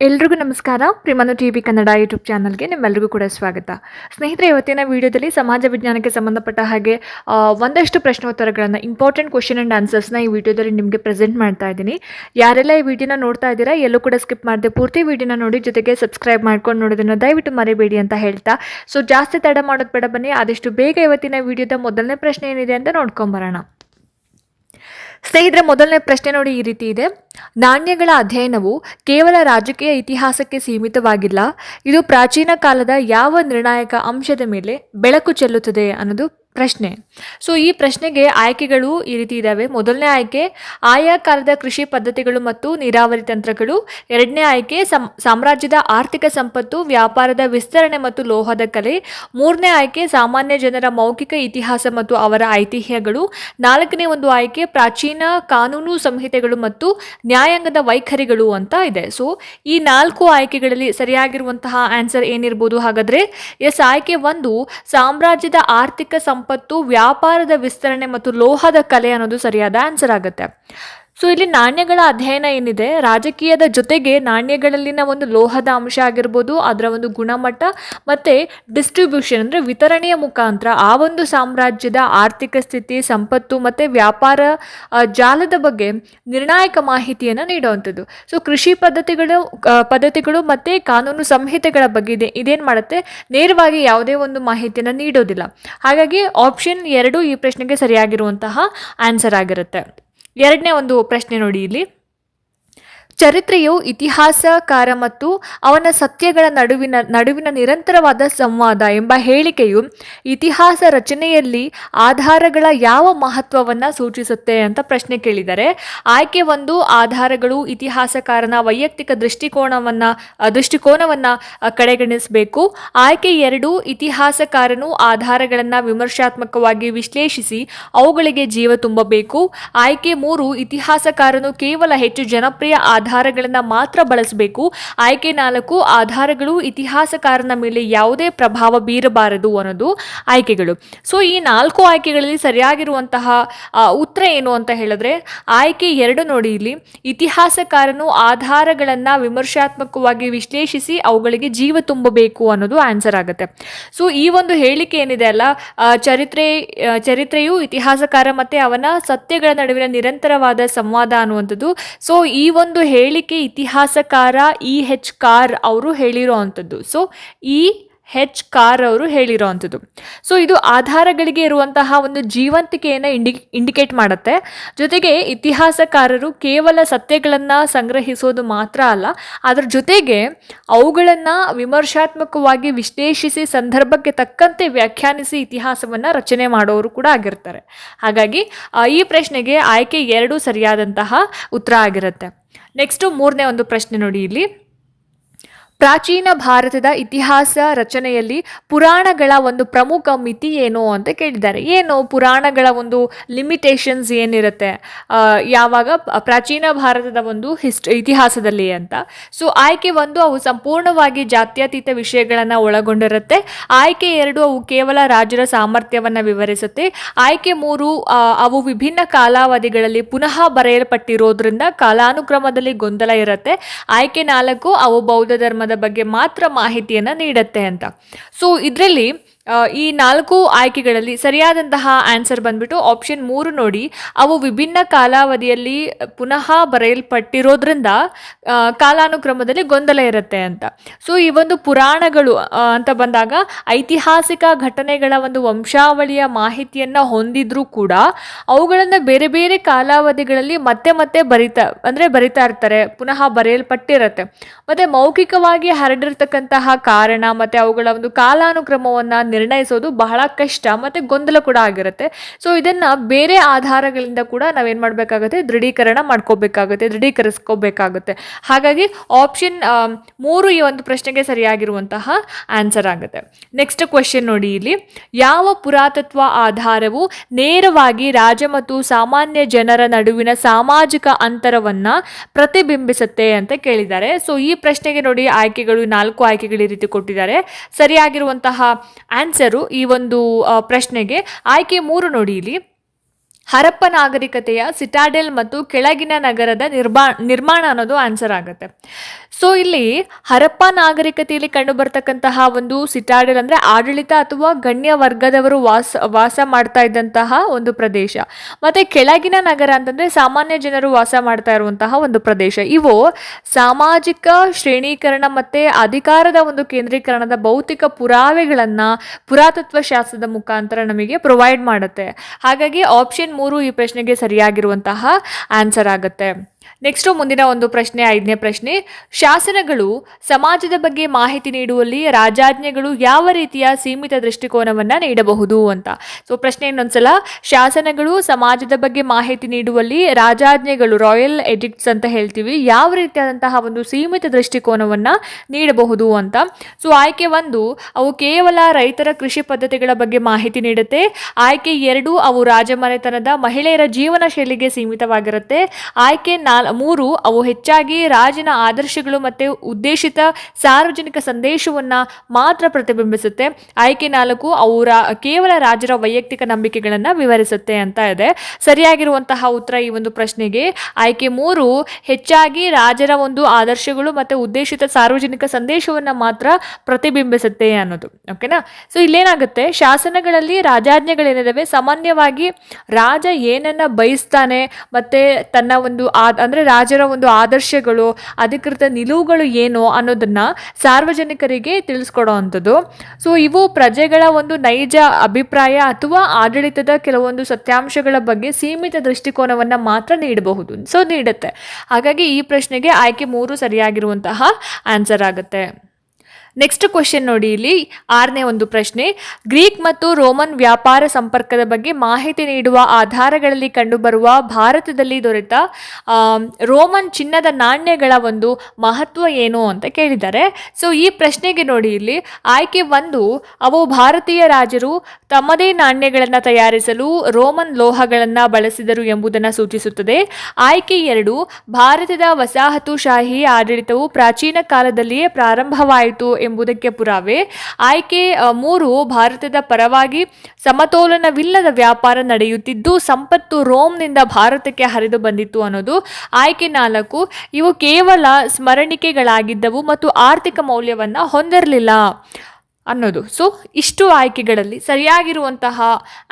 ಎಲ್ರಿಗೂ ನಮಸ್ಕಾರ. ಪ್ರಿಮನು ಟಿ ವಿ ಕನ್ನಡ ಯೂಟ್ಯೂಬ್ ಚಾನಲ್ಗೆ ನಿಮ್ಮೆಲ್ಲರಿಗೂ ಕೂಡ ಸ್ವಾಗತ. ಸ್ನೇಹಿತರೆ, ಇವತ್ತಿನ ವಿಡಿಯೋದಲ್ಲಿ ಸಮಾಜ ವಿಜ್ಞಾನಕ್ಕೆ ಸಂಬಂಧಪಟ್ಟ ಹಾಗೆ ಒಂದಷ್ಟು ಪ್ರಶ್ನೋತ್ತರಗಳನ್ನು ಇಂಪಾರ್ಟೆಂಟ್ ಕ್ವಶನ್ ಆ್ಯಂಡ್ ಆನ್ಸರ್ಸ್ನ ಈ ವಿಡಿಯೋದಲ್ಲಿ ನಿಮಗೆ ಪ್ರೆಸೆಂಟ್ ಮಾಡ್ತಾ ಇದ್ದೀನಿ. ಯಾರೆಲ್ಲ ಈ ವಿಡಿಯೋನ ನೋಡ್ತಾ ಇದ್ದೀರಾ, ಎಲ್ಲೂ ಕೂಡ ಸ್ಕಿಪ್ ಮಾಡದೆ ಪೂರ್ತಿ ವಿಡಿಯೋನ ನೋಡಿ, ಜೊತೆಗೆ ಸಬ್ಸ್ಕ್ರೈಬ್ ಮಾಡ್ಕೊಂಡು ನೋಡೋದನ್ನು ದಯವಿಟ್ಟು ಮರಿಬೇಡಿ ಅಂತ ಹೇಳ್ತಾ. ಸೊ ಜಾಸ್ತಿ ತಡ ಮಾಡೋದು ಬೇಡ ಬನ್ನಿ, ಆದಷ್ಟು ಬೇಗ ಇವತ್ತಿನ ವಿಡಿಯೋದ ಮೊದಲನೇ ಪ್ರಶ್ನೆ ಏನಿದೆ ಅಂತ ನೋಡ್ಕೊಂಬರೋಣ. ಸ್ನೇಹಿತರೆ, ಮೊದಲನೇ ಪ್ರಶ್ನೆ ನೋಡಿ ಈ ರೀತಿ ಇದೆ. ನಾಣ್ಯಗಳ ಅಧ್ಯಯನವು ಕೇವಲ ರಾಜಕೀಯ ಇತಿಹಾಸಕ್ಕೆ ಸೀಮಿತವಾಗಿಲ್ಲ. ಇದು ಪ್ರಾಚೀನ ಕಾಲದ ಯಾವ ನಿರ್ಣಾಯಕ ಅಂಶದ ಮೇಲೆ ಬೆಳಕು ಚೆಲ್ಲುತ್ತದೆ ಅನ್ನೋದು ಪ್ರಶ್ನೆ. ಸೊ ಈ ಪ್ರಶ್ನೆಗೆ ಆಯ್ಕೆಗಳು ಈ ರೀತಿ ಇದ್ದಾವೆ ಮೊದಲನೇ ಆಯ್ಕೆ, ಆಯಾ ಕಾಲದ ಕೃಷಿ ಪದ್ಧತಿಗಳು ಮತ್ತು ನೀರಾವರಿ ತಂತ್ರಗಳು. ಎರಡನೇ ಆಯ್ಕೆ ಸಾಮ್ರಾಜ್ಯದ ಆರ್ಥಿಕ ಸಂಪತ್ತು, ವ್ಯಾಪಾರದ ವಿಸ್ತರಣೆ ಮತ್ತು ಲೋಹದ ಕಲೆ. ಮೂರನೇ ಆಯ್ಕೆ, ಸಾಮಾನ್ಯ ಜನರ ಮೌಖಿಕ ಇತಿಹಾಸ ಮತ್ತು ಅವರ ಐತಿಹ್ಯಗಳು. ನಾಲ್ಕನೇ ಒಂದು ಆಯ್ಕೆ, ಪ್ರಾಚೀನ ಕಾನೂನು ಸಂಹಿತೆಗಳು ಮತ್ತು ನ್ಯಾಯಾಂಗದ ವೈಖರಿಗಳು ಅಂತ ಇದೆ. ಸೊ ಈ ನಾಲ್ಕು ಆಯ್ಕೆಗಳಲ್ಲಿ ಸರಿಯಾಗಿರುವಂತಹ ಆನ್ಸರ್ ಏನಿರ್ಬೋದು ಹಾಗಾದ್ರೆ, ಎಸ್ ಆಯ್ಕೆ ಒಂದು, ಸಾಮ್ರಾಜ್ಯದ ಆರ್ಥಿಕ ಸಂಪತ್ತು ವ್ಯಾಪಾರದ ವಿಸ್ತರಣೆ ಮತ್ತು ಲೋಹದ ಕಲೆ ಅನ್ನೋದು ಸರಿಯಾದ ಆನ್ಸರ್ ಆಗುತ್ತೆ. ಸೊ ಇಲ್ಲಿ ನಾಣ್ಯಗಳ ಅಧ್ಯಯನ ಏನಿದೆ? ರಾಜಕೀಯದ ಜೊತೆಗೆ ನಾಣ್ಯಗಳಲ್ಲಿನ ಒಂದು ಲೋಹದ ಅಂಶ ಆಗಿರ್ಬೋದು, ಅದರ ಒಂದು ಗುಣಮಟ್ಟ ಮತ್ತು ಡಿಸ್ಟ್ರಿಬ್ಯೂಷನ್ ಅಂದರೆ ವಿತರಣೆಯ ಮುಖಾಂತರ ಆ ಒಂದು ಸಾಮ್ರಾಜ್ಯದ ಆರ್ಥಿಕ ಸ್ಥಿತಿ, ಸಂಪತ್ತು ಮತ್ತು ವ್ಯಾಪಾರ ಜಾಲದ ಬಗ್ಗೆ ನಿರ್ಣಾಯಕ ಮಾಹಿತಿಯನ್ನು ನೀಡುವಂಥದ್ದು. ಸೊ ಕೃಷಿ ಪದ್ಧತಿಗಳು ಪದ್ಧತಿಗಳು ಮತ್ತು ಕಾನೂನು ಸಂಹಿತೆಗಳ ಬಗ್ಗೆ ಇದೆ. ಇದೇನು ಮಾಡುತ್ತೆ? ನೇರವಾಗಿ ಯಾವುದೇ ಒಂದು ಮಾಹಿತಿಯನ್ನು ನೀಡೋದಿಲ್ಲ. ಹಾಗಾಗಿ ಆಪ್ಷನ್ ಎರಡು ಈ ಪ್ರಶ್ನೆಗೆ ಸರಿಯಾಗಿರುವಂತಹ ಆನ್ಸರ್ ಆಗಿರುತ್ತೆ. ಎರಡನೇ ಒಂದು ಪ್ರಶ್ನೆ ನೋಡಿ ಇಲ್ಲಿ. ಚರಿತ್ರೆಯು ಇತಿಹಾಸಕಾರ ಮತ್ತು ಅವನ ಸತ್ಯಗಳ ನಡುವಿನ ನಡುವಿನ ನಿರಂತರವಾದ ಸಂವಾದ ಎಂಬ ಹೇಳಿಕೆಯು ಇತಿಹಾಸ ರಚನೆಯಲ್ಲಿ ಆಧಾರಗಳ ಯಾವ ಮಹತ್ವವನ್ನು ಸೂಚಿಸುತ್ತೆ ಅಂತ ಪ್ರಶ್ನೆ ಕೇಳಿದ್ದಾರೆ ಆಯ್ಕೆ ಒಂದು ಆಧಾರಗಳು ಇತಿಹಾಸಕಾರನ ವೈಯಕ್ತಿಕ ದೃಷ್ಟಿಕೋನವನ್ನು ದೃಷ್ಟಿಕೋನವನ್ನು ಕಡೆಗಣಿಸಬೇಕು. ಆಯ್ಕೆ ಎರಡು ಇತಿಹಾಸಕಾರನು ಆಧಾರಗಳನ್ನು ವಿಮರ್ಶಾತ್ಮಕವಾಗಿ ವಿಶ್ಲೇಷಿಸಿ ಅವುಗಳಿಗೆ ಜೀವ ತುಂಬಬೇಕು. ಆಯ್ಕೆ ಮೂರು ಇತಿಹಾಸಕಾರನು ಕೇವಲ ಹೆಚ್ಚು ಜನಪ್ರಿಯ ಆಧಾರಗಳನ್ನು ಮಾತ್ರ ಬಳಸಬೇಕು. ಆಯ್ಕೆ ನಾಲ್ಕು ಆಧಾರಗಳು ಇತಿಹಾಸಕಾರನ ಮೇಲೆ ಯಾವುದೇ ಪ್ರಭಾವ ಬೀರಬಾರದು ಅನ್ನೋದು ಆಯ್ಕೆಗಳು. ಸೊ ಈ ನಾಲ್ಕು ಆಯ್ಕೆಗಳಲ್ಲಿ ಸರಿಯಾಗಿರುವಂತಹ ಉತ್ತರ ಏನು ಅಂತ ಹೇಳಿದ್ರೆ, ಆಯ್ಕೆ ಎರಡು ನೋಡಿ ಇಲ್ಲಿ. ಇತಿಹಾಸಕಾರನು ಆಧಾರಗಳನ್ನು ವಿಮರ್ಶಾತ್ಮಕವಾಗಿ ವಿಶ್ಲೇಷಿಸಿ ಅವುಗಳಿಗೆ ಜೀವ ತುಂಬಬೇಕು ಅನ್ನೋದು ಆನ್ಸರ್ ಆಗುತ್ತೆ. ಸೊ ಈ ಒಂದು ಹೇಳಿಕೆ ಏನಿದೆ ಅಲ್ಲ ಚರಿತ್ರೆ ಚರಿತ್ರೆಯು ಇತಿಹಾಸಕಾರ ಮತ್ತೆ ಅವನ ಸತ್ಯಗಳ ನಡುವಿನ ನಿರಂತರವಾದ ಸಂವಾದ ಅನ್ನುವಂಥದ್ದು. ಸೊ ಈ ಒಂದು ಹೇಳಿಕೆ ಇತಿಹಾಸಕಾರ ಇ ಹೆಚ್ ಕಾರ್ ಅವರು ಹೇಳಿರೋ ಅಂಥದ್ದು. ಸೊ ಇ ಹೆಚ್ ಕಾರ್ ಅವರು ಹೇಳಿರೋ ಅಂಥದ್ದು. ಸೊ ಇದು ಆಧಾರಗಳಿಗೆ ಇರುವಂತಹ ಒಂದು ಜೀವಂತಿಕೆಯನ್ನು ಇಂಡಿ, ಇಂಡಿಕೇಟ್ ಮಾಡುತ್ತೆ. ಜೊತೆಗೆ ಇತಿಹಾಸಕಾರರು ಕೇವಲ ಸತ್ಯಗಳನ್ನು ಸಂಗ್ರಹಿಸೋದು ಮಾತ್ರ ಅಲ್ಲ, ಅದರ ಜೊತೆಗೆ ಅವುಗಳನ್ನು ವಿಮರ್ಶಾತ್ಮಕವಾಗಿ ವಿಶ್ಲೇಷಿಸಿ ಸಂದರ್ಭಕ್ಕೆ ತಕ್ಕಂತೆ ವ್ಯಾಖ್ಯಾನಿಸಿ ಇತಿಹಾಸವನ್ನು ರಚನೆ ಮಾಡೋರು ಕೂಡ ಆಗಿರ್ತಾರೆ. ಹಾಗಾಗಿ ಈ ಪ್ರಶ್ನೆಗೆ ಆಯ್ಕೆ ಎರಡೂ ಸರಿಯಾದಂತಹ ಉತ್ತರ ಆಗಿರುತ್ತೆ. ನೆಕ್ಸ್ಟು ಮೂರನೇ ಒಂದು ಪ್ರಶ್ನೆ ನೋಡಿ ಇಲ್ಲಿ. ಪ್ರಾಚೀನ ಭಾರತದ ಇತಿಹಾಸ ರಚನೆಯಲ್ಲಿ ಪುರಾಣಗಳ ಒಂದು ಪ್ರಮುಖ ಮಿತಿ ಏನು ಅಂತ ಕೇಳಿದ್ದಾರೆ. ಏನು ಪುರಾಣಗಳ ಒಂದು ಲಿಮಿಟೇಷನ್ಸ್ ಏನಿರುತ್ತೆ? ಯಾವಾಗ ಪ್ರಾಚೀನ ಭಾರತದ ಒಂದು ಹಿಸ್ಟ್, ಇತಿಹಾಸದಲ್ಲಿ ಅಂತ. ಸೊ, ಆಯ್ಕೆ ಒಂದು ಅವು ಸಂಪೂರ್ಣವಾಗಿ ಜಾತ್ಯತೀತ ವಿಷಯಗಳನ್ನು ಒಳಗೊಂಡಿರುತ್ತೆ. ಆಯ್ಕೆ ಎರಡು ಅವು ಕೇವಲ ರಾಜರ ಸಾಮರ್ಥ್ಯವನ್ನು ವಿವರಿಸುತ್ತೆ. ಆಯ್ಕೆ ಮೂರು ಅವು ವಿಭಿನ್ನ ಕಾಲಾವಧಿಗಳಲ್ಲಿ ಪುನಃ ಬರೆಯಲ್ಪಟ್ಟಿರೋದ್ರಿಂದ ಕಾಲಾನುಕ್ರಮದಲ್ಲಿ ಗೊಂದಲ ಇರುತ್ತೆ. ಆಯ್ಕೆ ನಾಲ್ಕು, ಅವು ಬೌದ್ಧ ಧರ್ಮದ ಬಗ್ಗೆ ಮಾತ್ರ ಮಾಹಿತಿಯನ್ನು ನೀಡುತ್ತೆ ಅಂತ. ಸೊ ಇದರಲ್ಲಿ ಈ ನಾಲ್ಕು ಆಯ್ಕೆಗಳಲ್ಲಿ ಸರಿಯಾದಂತಹ ಆನ್ಸರ್ ಬಂದ್ಬಿಟ್ಟು ಆಪ್ಷನ್ ಮೂರು ನೋಡಿ. ಅವು ವಿಭಿನ್ನ ಕಾಲಾವಧಿಯಲ್ಲಿ ಪುನಃ ಬರೆಯಲ್ಪಟ್ಟಿರೋದ್ರಿಂದ ಕಾಲಾನುಕ್ರಮದಲ್ಲಿ ಗೊಂದಲ ಇರುತ್ತೆ ಅಂತ. ಸೊ ಈ ಒಂದು ಪುರಾಣಗಳು ಅಂತ ಬಂದಾಗ ಐತಿಹಾಸಿಕ ಘಟನೆಗಳ ಒಂದು ವಂಶಾವಳಿಯ ಮಾಹಿತಿಯನ್ನು ಹೊಂದಿದ್ರೂ ಕೂಡ ಅವುಗಳನ್ನು ಬೇರೆ ಬೇರೆ ಕಾಲಾವಧಿಗಳಲ್ಲಿ ಮತ್ತೆ ಮತ್ತೆ ಬರಿತಾ, ಅಂದರೆ ಬರಿತಾ ಇರ್ತಾರೆ, ಪುನಃ ಬರೆಯಲ್ಪಟ್ಟಿರುತ್ತೆ. ಮತ್ತು ಮೌಖಿಕವಾಗಿ ಹರಡಿರ್ತಕ್ಕಂತಹ ಕಾರಣ, ಮತ್ತು ಅವುಗಳ ಒಂದು ಕಾಲಾನುಕ್ರಮವನ್ನು ನಿರ್ಣಯಿಸೋದು ಬಹಳ ಕಷ್ಟ ಮತ್ತು ಗೊಂದಲ ಕೂಡ ಆಗಿರುತ್ತೆ. ಸೊ ಇದನ್ನು ಬೇರೆ ಆಧಾರಗಳಿಂದ ಕೂಡ ನಾವೇನು ಮಾಡಬೇಕಾಗುತ್ತೆ? ದೃಢೀಕರಣ ಮಾಡ್ಕೋಬೇಕಾಗುತ್ತೆ, ದೃಢೀಕರಿಸ್ಕೋಬೇಕಾಗುತ್ತೆ. ಹಾಗಾಗಿ ಆಪ್ಷನ್ ಮೂರು ಈ ಒಂದು ಪ್ರಶ್ನೆಗೆ ಸರಿಯಾಗಿರುವಂತಹ ಆನ್ಸರ್ ಆಗುತ್ತೆ. ನೆಕ್ಸ್ಟ್ ಕ್ವಶನ್ ನೋಡಿ ಇಲ್ಲಿ. ಯಾವ ಪುರಾತತ್ವ ಆಧಾರವು ನೇರವಾಗಿ ರಾಜ ಮತ್ತು ಸಾಮಾನ್ಯ ಜನರ ನಡುವಿನ ಸಾಮಾಜಿಕ ಅಂತರವನ್ನು ಪ್ರತಿಬಿಂಬಿಸುತ್ತೆ ಅಂತ ಕೇಳಿದ್ದಾರೆ. ಸೊ ಈ ಪ್ರಶ್ನೆಗೆ ನೋಡಿ ಆಯ್ಕೆಗಳು, ನಾಲ್ಕು ಆಯ್ಕೆಗಳು ಈ ರೀತಿ ಕೊಟ್ಟಿದ್ದಾರೆ. ಸರಿಯಾಗಿರುವಂತಹ ಆನ್ಸರು ಈ ಒಂದು ಪ್ರಶ್ನೆಗೆ ಆಯ್ಕೆ ಮೂರು ನೋಡಿ ಇಲ್ಲಿ. ಹರಪ್ಪ ನಾಗರಿಕತೆಯ ಸಿಟಾಡೆಲ್ ಮತ್ತು ಕೆಳಗಿನ ನಗರದ ನಿರ್ಮಾ ನಿರ್ಮಾಣ ಅನ್ನೋದು ಆನ್ಸರ್ ಆಗುತ್ತೆ. ಸೊ ಇಲ್ಲಿ ಹರಪ್ಪ ನಾಗರಿಕತೆಯಲ್ಲಿ ಕಂಡು ಬರ್ತಕ್ಕಂತಹ ಒಂದು ಸಿಟಾಡೆಲ್ ಅಂದ್ರೆ ಆಡಳಿತ ಅಥವಾ ಗಣ್ಯ ವರ್ಗದವರು ವಾಸ ವಾಸ ಮಾಡ್ತಾ ಇದ್ದಂತಹ ಒಂದು ಪ್ರದೇಶ. ಮತ್ತೆ ಕೆಳಗಿನ ನಗರ ಅಂತಂದ್ರೆ ಸಾಮಾನ್ಯ ಜನರು ವಾಸ ಮಾಡ್ತಾ ಇರುವಂತಹ ಒಂದು ಪ್ರದೇಶ. ಇವು ಸಾಮಾಜಿಕ ಶ್ರೇಣೀಕರಣ ಮತ್ತೆ ಅಧಿಕಾರದ ಒಂದು ಕೇಂದ್ರೀಕರಣದ ಭೌತಿಕ ಪುರಾವೆಗಳನ್ನ ಪುರಾತತ್ವ ಶಾಸ್ತ್ರದ ಮುಖಾಂತರ ನಮಗೆ ಪ್ರೊವೈಡ್ ಮಾಡುತ್ತೆ. ಹಾಗಾಗಿ ಆಪ್ಷನ್ ಮೂರು ಈ ಪ್ರಶ್ನೆಗೆ ಸರಿಯಾಗಿರುವಂತಹ ಆನ್ಸರ್ ಆಗುತ್ತೆ. ನೆಕ್ಸ್ಟ್ ಮುಂದಿನ ಒಂದು ಪ್ರಶ್ನೆ, ಐದನೇ ಪ್ರಶ್ನೆ ಶಾಸನಗಳು ಸಮಾಜದ ಬಗ್ಗೆ ಮಾಹಿತಿ ನೀಡುವಲ್ಲಿ ರಾಜಾಜ್ಞೆಗಳು ಯಾವ ರೀತಿಯ ಸೀಮಿತ ದೃಷ್ಟಿಕೋನವನ್ನ ನೀಡಬಹುದು ಅಂತ. ಸೊ ಪ್ರಶ್ನೆ ಇನ್ನೊಂದ್ಸಲ, ಶಾಸನಗಳು ಸಮಾಜದ ಬಗ್ಗೆ ಮಾಹಿತಿ ನೀಡುವಲ್ಲಿ ರಾಜಾಜ್ಞೆಗಳು ರಾಯಲ್ ಎಡಿಕ್ಟ್ಸ್ ಅಂತ ಹೇಳ್ತೀವಿ, ಯಾವ ರೀತಿಯಾದಂತಹ ಒಂದು ಸೀಮಿತ ದೃಷ್ಟಿಕೋನವನ್ನ ನೀಡಬಹುದು ಅಂತ. ಸೊ ಆಯ್ಕೆ ಒಂದು, ಅವು ಕೇವಲ ರೈತರ ಕೃಷಿ ಪದ್ಧತಿಗಳ ಬಗ್ಗೆ ಮಾಹಿತಿ ನೀಡುತ್ತೆ, ಆಯ್ಕೆ ಎರಡು, ಅವು ರಾಜಮನೆತನದ ಮಹಿಳೆಯರ ಜೀವನ ಶೈಲಿಗೆ ಸೀಮಿತವಾಗಿರುತ್ತೆ, ಆಯ್ಕೆ ನಾಲ್, ಮೂರು, ಅವು ಹೆಚ್ಚಾಗಿ ರಾಜನ ಆದರ್ಶಗಳು ಮತ್ತೆ ಉದ್ದೇಶಿತ ಸಾರ್ವಜನಿಕ ಸಂದೇಶವನ್ನ ಮಾತ್ರ ಪ್ರತಿಬಿಂಬಿಸುತ್ತೆ. ಆಯ್ಕೆ ನಾಲ್ಕು, ಅವರ ಕೇವಲ ರಾಜರ ವೈಯಕ್ತಿಕ ನಂಬಿಕೆಗಳನ್ನ ವಿವರಿಸುತ್ತೆ ಅಂತ ಇದೆ. ಸರಿಯಾಗಿರುವಂತಹ ಉತ್ತರ ಈ ಒಂದು ಪ್ರಶ್ನೆಗೆ. ಆಯ್ಕೆ ಮೂರು, ಹೆಚ್ಚಾಗಿ ರಾಜರ ಒಂದು ಆದರ್ಶಗಳು ಮತ್ತೆ ಉದ್ದೇಶಿತ ಸಾರ್ವಜನಿಕ ಸಂದೇಶವನ್ನ ಮಾತ್ರ ಪ್ರತಿಬಿಂಬಿಸುತ್ತೆ ಅನ್ನೋದು. ಓಕೆನಾ? ಸೊ ಇಲ್ಲೇನಾಗುತ್ತೆ? ಶಾಸನಗಳಲ್ಲಿ ರಾಜಾಜ್ಞೆಗಳೇನಿದಾವೆ? ಸಾಮಾನ್ಯವಾಗಿ ರಾಜ ಏನನ್ನ ಬಯಸ್ತಾನೆ, ಮತ್ತೆ ತನ್ನ ಒಂದು ಆ ಅಂದ್ರೆ ರಾಜರ ಒಂದು ಆದರ್ಶಗಳು, ಅಧಿಕೃತ ನಿಲುವುಗಳು ಏನು ಅನ್ನೋದನ್ನ ಸಾರ್ವಜನಿಕರಿಗೆ ತಿಳಿಸ್ಕೊಡೋ ಅಂಥದ್ದು ಸೊ ಇವು ಪ್ರಜೆಗಳ ಒಂದು ನೈಜ ಅಭಿಪ್ರಾಯ ಅಥವಾ ಆಡಳಿತದ ಕೆಲವೊಂದು ಸತ್ಯಾಂಶಗಳ ಬಗ್ಗೆ ಸೀಮಿತ ದೃಷ್ಟಿಕೋನವನ್ನ ಮಾತ್ರ ನೀಡಬಹುದು. ಸೊ ನೀಡುತ್ತೆ. ಹಾಗಾಗಿ ಈ ಪ್ರಶ್ನೆಗೆ ಆಯ್ಕೆ ಮೂರು ಸರಿಯಾಗಿರುವಂತಹ ಆನ್ಸರ್ ಆಗುತ್ತೆ. ನೆಕ್ಸ್ಟ್ ಕ್ವಶನ್ ನೋಡಿ ಇಲ್ಲಿ. ಆರನೇ ಒಂದು ಪ್ರಶ್ನೆ. ಗ್ರೀಕ್ ಮತ್ತು ರೋಮನ್ ವ್ಯಾಪಾರ ಸಂಪರ್ಕದ ಬಗ್ಗೆ ಮಾಹಿತಿ ನೀಡುವ ಆಧಾರಗಳಲ್ಲಿ ಕಂಡುಬರುವ ಭಾರತದಲ್ಲಿ ದೊರೆತ ರೋಮನ್ ಚಿನ್ನದ ನಾಣ್ಯಗಳ ಒಂದು ಮಹತ್ವ ಏನು ಅಂತ ಕೇಳಿದ್ದಾರೆ. ಸೊ ಈ ಪ್ರಶ್ನೆಗೆ ನೋಡಿ ಇಲ್ಲಿ. ಆಯ್ಕೆ ಒಂದು, ಅವು ಭಾರತೀಯ ರಾಜರು ತಮ್ಮದೇ ನಾಣ್ಯಗಳನ್ನು ತಯಾರಿಸಲು ರೋಮನ್ ಲೋಹಗಳನ್ನು ಬಳಸಿದರು ಎಂಬುದನ್ನು ಸೂಚಿಸುತ್ತದೆ. ಆಯ್ಕೆ ಎರಡು, ಭಾರತದ ವಸಾಹತುಶಾಹಿ ಆಡಳಿತವು ಪ್ರಾಚೀನ ಕಾಲದಲ್ಲಿಯೇ ಪ್ರಾರಂಭವಾಯಿತು ಎಂಬುದಕ್ಕೆ ಪುರಾವೆ. ಆಯ್ಕೆ ಮೂರು, ಭಾರತದ ಪರವಾಗಿ ಸಮತೋಲನವಿಲ್ಲದ ವ್ಯಾಪಾರ ನಡೆಯುತ್ತಿದ್ದು, ಸಂಪತ್ತು ರೋಮ್ನಿಂದ ಭಾರತಕ್ಕೆ ಹರಿದು ಬಂದಿತ್ತು ಅನ್ನೋದು. ಆಯ್ಕೆ ನಾಲ್ಕು, ಇವು ಕೇವಲ ಸ್ಮರಣಿಕೆಗಳಾಗಿದ್ದವು ಮತ್ತು ಆರ್ಥಿಕ ಮೌಲ್ಯವನ್ನು ಹೊಂದಿರಲಿಲ್ಲ ಅನ್ನೋದು. ಸೊ ಇಷ್ಟು ಆಯ್ಕೆಗಳಲ್ಲಿ ಸರಿಯಾಗಿರುವಂತಹ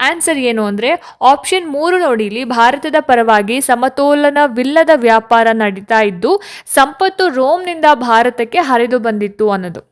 ಆನ್ಸರ್ ಏನು ಅಂದರೆ, ಆಪ್ಷನ್ ಮೂರು ನೋಡಿಲಿ ಭಾರತದ ಪರವಾಗಿ ಸಮತೋಲನವಿಲ್ಲದ ವ್ಯಾಪಾರ ನಡೀತಾ ಇದ್ದು, ಸಂಪತ್ತು ರೋಮ್ನಿಂದ ಭಾರತಕ್ಕೆ ಹರಿದು ಬಂದಿತ್ತು ಅನ್ನೋದು.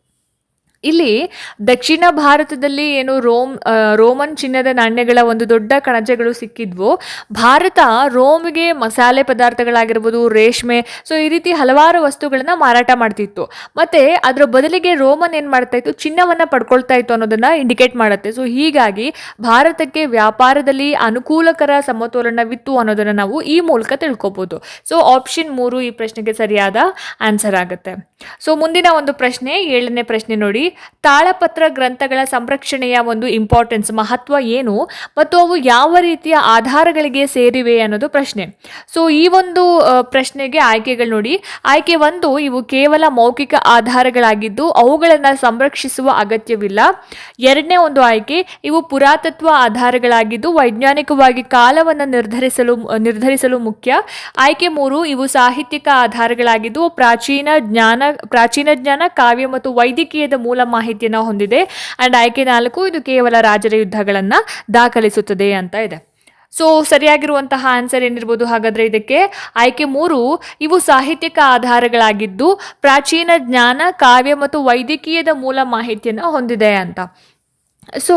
ಇಲ್ಲಿ ದಕ್ಷಿಣ ಭಾರತದಲ್ಲಿ ಏನು ರೋಮ್ ರೋಮನ್ ಚಿನ್ನದ ನಾಣ್ಯಗಳ ಒಂದು ದೊಡ್ಡ ಕಣಜಗಳು ಸಿಕ್ಕಿದ್ವು. ಭಾರತ ರೋಮ್ಗೆ ಮಸಾಲೆ ಪದಾರ್ಥಗಳಾಗಿರ್ಬೋದು, ರೇಷ್ಮೆ, ಸೊ ಈ ರೀತಿ ಹಲವಾರು ವಸ್ತುಗಳನ್ನ ಮಾರಾಟ ಮಾಡ್ತಿತ್ತು. ಮತ್ತೆ ಅದರ ಬದಲಿಗೆ ರೋಮನ್ ಏನು ಮಾಡ್ತಾ ಇತ್ತು? ಚಿನ್ನವನ್ನ ಪಡ್ಕೊಳ್ತಾ ಇತ್ತು ಅನ್ನೋದನ್ನ ಇಂಡಿಕೇಟ್ ಮಾಡುತ್ತೆ. ಸೊ ಹೀಗಾಗಿ ಭಾರತಕ್ಕೆ ವ್ಯಾಪಾರದಲ್ಲಿ ಅನುಕೂಲಕರ ಸಮತೋಲನವಿತ್ತು ಅನ್ನೋದನ್ನ ನಾವು ಈ ಮೂಲಕ ತಿಳ್ಕೊಬೋದು. ಸೊ ಆಪ್ಷನ್ ಮೂರು ಈ ಪ್ರಶ್ನೆಗೆ ಸರಿಯಾದ ಆನ್ಸರ್ ಆಗುತ್ತೆ. ಸೊ ಮುಂದಿನ ಒಂದು ಪ್ರಶ್ನೆ, ಏಳನೇ ಪ್ರಶ್ನೆ ನೋಡಿ. ತಾಳಪತ್ರ ಗ್ರಂಥಗಳ ಸಂರಕ್ಷಣೆಯ ಒಂದು ಇಂಪಾರ್ಟೆನ್ಸ್ ಮಹತ್ವ ಏನು? ಮತ್ತು ಅವು ಯಾವ ರೀತಿಯ ಆಧಾರಗಳಿಗೆ ಸೇರಿವೆ ಅನ್ನೋದು ಪ್ರಶ್ನೆ. ಸೊ ಈ ಒಂದು ಪ್ರಶ್ನೆಗೆ ಆಯ್ಕೆಗಳು ನೋಡಿ. ಆಯ್ಕೆ ಒಂದು, ಇವು ಕೇವಲ ಮೌಖಿಕ ಆಧಾರಗಳಾಗಿದ್ದು ಅವುಗಳನ್ನು ಸಂರಕ್ಷಿಸುವ ಅಗತ್ಯವಿಲ್ಲ. ಎರಡನೇ ಒಂದು ಆಯ್ಕೆ, ಇವು ಪುರಾತತ್ವ ಆಧಾರಗಳಾಗಿದ್ದು ವೈಜ್ಞಾನಿಕವಾಗಿ ಕಾಲವನ್ನು ನಿರ್ಧರಿಸಲು ನಿರ್ಧರಿಸಲು ಮುಖ್ಯ. ಆಯ್ಕೆ ಮೂರು, ಇವು ಸಾಹಿತ್ಯಿಕ ಆಧಾರಗಳಾಗಿದ್ದು ಪ್ರಾಚೀನ ಜ್ಞಾನ ಪ್ರಾಚೀನ ಜ್ಞಾನ, ಕಾವ್ಯ ಮತ್ತು ವೈದ್ಯಕೀಯದ ಮೂಲ ಮಾಹಿತಿಯನ್ನು ಹೊಂದಿದೆ. ಆ್ಯಂಡ್ ಆಯ್ಕೆ ನಾಲ್ಕು, ಇದು ಕೇವಲ ರಾಜರ ಯುದ್ಧಗಳನ್ನು ದಾಖಲಿಸುತ್ತದೆ ಅಂತ ಇದೆ. ಸೊ ಸರಿಯಾಗಿರುವಂತಹ ಆನ್ಸರ್ ಏನಿರ್ಬೋದು? ಹಾಗಾದರೆ ಇದಕ್ಕೆ ಆಯ್ಕೆ ಮೂರು, ಇವು ಸಾಹಿತ್ಯಕ ಆಧಾರಗಳಾಗಿದ್ದು ಪ್ರಾಚೀನ ಜ್ಞಾನ, ಕಾವ್ಯ ಮತ್ತು ವೈದ್ಯಕೀಯದ ಮೂಲ ಮಾಹಿತಿಯನ್ನು ಹೊಂದಿದೆ ಅಂತ. ಸೊ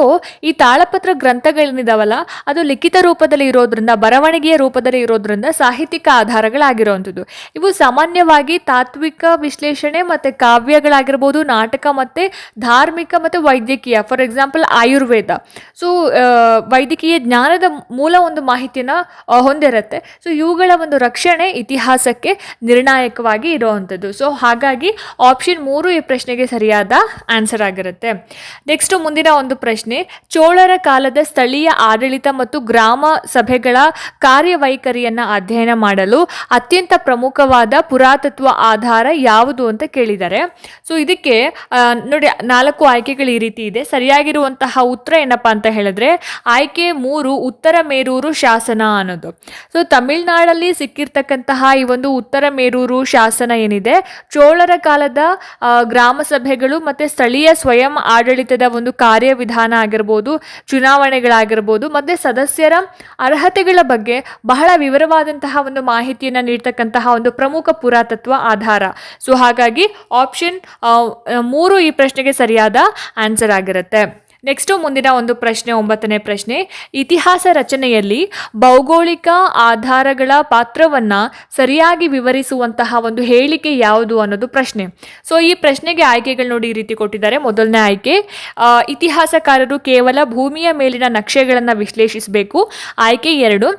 ಈ ತಾಳಪತ್ರ ಗ್ರಂಥಗಳೇನಿದಾವಲ್ಲ, ಅದು ಲಿಖಿತ ರೂಪದಲ್ಲಿ ಇರೋದ್ರಿಂದ, ಬರವಣಿಗೆಯ ರೂಪದಲ್ಲಿ ಇರೋದ್ರಿಂದ ಸಾಹಿತ್ಯಿಕ ಆಧಾರಗಳಾಗಿರುವಂಥದ್ದು. ಇವು ಸಾಮಾನ್ಯವಾಗಿ ತಾತ್ವಿಕ ವಿಶ್ಲೇಷಣೆ ಮತ್ತು ಕಾವ್ಯಗಳಾಗಿರ್ಬೋದು, ನಾಟಕ ಮತ್ತು ಧಾರ್ಮಿಕ ಮತ್ತು ವೈದ್ಯಕೀಯ ಫಾರ್ ಎಕ್ಸಾಂಪಲ್ ಆಯುರ್ವೇದ. ಸೊ ವೈದ್ಯಕೀಯ ಜ್ಞಾನದ ಮೂಲ ಒಂದು ಮಾಹಿತಿನ ಹೊಂದಿರುತ್ತೆ. ಸೊ ಇವುಗಳ ಒಂದು ರಕ್ಷಣೆ ಇತಿಹಾಸಕ್ಕೆ ನಿರ್ಣಾಯಕವಾಗಿ ಇರುವಂಥದ್ದು. ಸೊ ಹಾಗಾಗಿ ಆಪ್ಷನ್ ಮೂರು ಈ ಪ್ರಶ್ನೆಗೆ ಸರಿಯಾದ ಆನ್ಸರ್ ಆಗಿರುತ್ತೆ. ನೆಕ್ಸ್ಟ್ ಮುಂದಿನ ಒಂದು ಒಂದು ಪ್ರಶ್ನೆ. ಚೋಳರ ಕಾಲದ ಸ್ಥಳೀಯ ಆಡಳಿತ ಮತ್ತು ಗ್ರಾಮ ಸಭೆಗಳ ಕಾರ್ಯವೈಖರಿಯನ್ನ ಅಧ್ಯಯನ ಮಾಡಲು ಅತ್ಯಂತ ಪ್ರಮುಖವಾದ ಪುರಾತತ್ವ ಆಧಾರ ಯಾವುದು ಅಂತ ಕೇಳಿದ್ದಾರೆ. ಸೊ ಇದಕ್ಕೆ ನೋಡಿ, ನಾಲ್ಕು ಆಯ್ಕೆಗಳು ಈ ರೀತಿ ಇದೆ. ಸರಿಯಾಗಿರುವಂತಹ ಉತ್ತರ ಏನಪ್ಪಾ ಅಂತ ಹೇಳಿದ್ರೆ, ಆಯ್ಕೆ ಮೂರು ಉತ್ತರ ಮೇರೂರು ಶಾಸನ ಅನ್ನೋದು. ಸೊ ತಮಿಳ್ನಾಡಲ್ಲಿ ಸಿಕ್ಕಿರ್ತಕ್ಕಂತಹ ಈ ಒಂದು ಉತ್ತರ ಮೇರೂರು ಶಾಸನ ಏನಿದೆ, ಚೋಳರ ಕಾಲದ ಗ್ರಾಮ ಸಭೆಗಳು ಮತ್ತೆ ಸ್ಥಳೀಯ ಸ್ವಯಂ ಆಡಳಿತದ ಒಂದು ಕಾರ್ಯವಿಧಾನ ಆಗಿರ್ಬೋದು, ಚುನಾವಣೆಗಳಾಗಿರ್ಬೋದು, ಮತ್ತೆ ಸದಸ್ಯರ ಅರ್ಹತೆಗಳ ಬಗ್ಗೆ ಬಹಳ ವಿವರವಾದಂತಹ ಒಂದು ಮಾಹಿತಿಯನ್ನು ನೀಡ್ತಕ್ಕಂತಹ ಒಂದು ಪ್ರಮುಖ ಪುರಾತತ್ವ ಆಧಾರ. ಸೊ ಹಾಗಾಗಿ ಆಪ್ಷನ್ ಮೂರು ಈ ಪ್ರಶ್ನೆಗೆ ಸರಿಯಾದ ಆನ್ಸರ್ ಆಗಿರುತ್ತೆ. ನೆಕ್ಸ್ಟು ಮುಂದಿನ ಒಂದು ಪ್ರಶ್ನೆ, ಒಂಬತ್ತನೇ ಪ್ರಶ್ನೆ. ಇತಿಹಾಸ ರಚನೆಯಲ್ಲಿ ಭೌಗೋಳಿಕ ಆಧಾರಗಳ ಪಾತ್ರವನ್ನು ಸರಿಯಾಗಿ ವಿವರಿಸುವಂತಹ ಒಂದು ಹೇಳಿಕೆ ಯಾವುದು ಅನ್ನೋದು ಪ್ರಶ್ನೆ. ಸೊ ಈ ಪ್ರಶ್ನೆಗೆ ಆಯ್ಕೆಗಳು ನೋಡಿ ಈ ರೀತಿ ಕೊಟ್ಟಿದ್ದಾರೆ. ಮೊದಲನೇ ಆಯ್ಕೆ ಇತಿಹಾಸಕಾರರು ಕೇವಲ ಭೂಮಿಯ ಮೇಲಿನ ನಕ್ಷೆಗಳನ್ನು ವಿಶ್ಲೇಷಿಸಬೇಕು. ಆಯ್ಕೆ ಎರಡು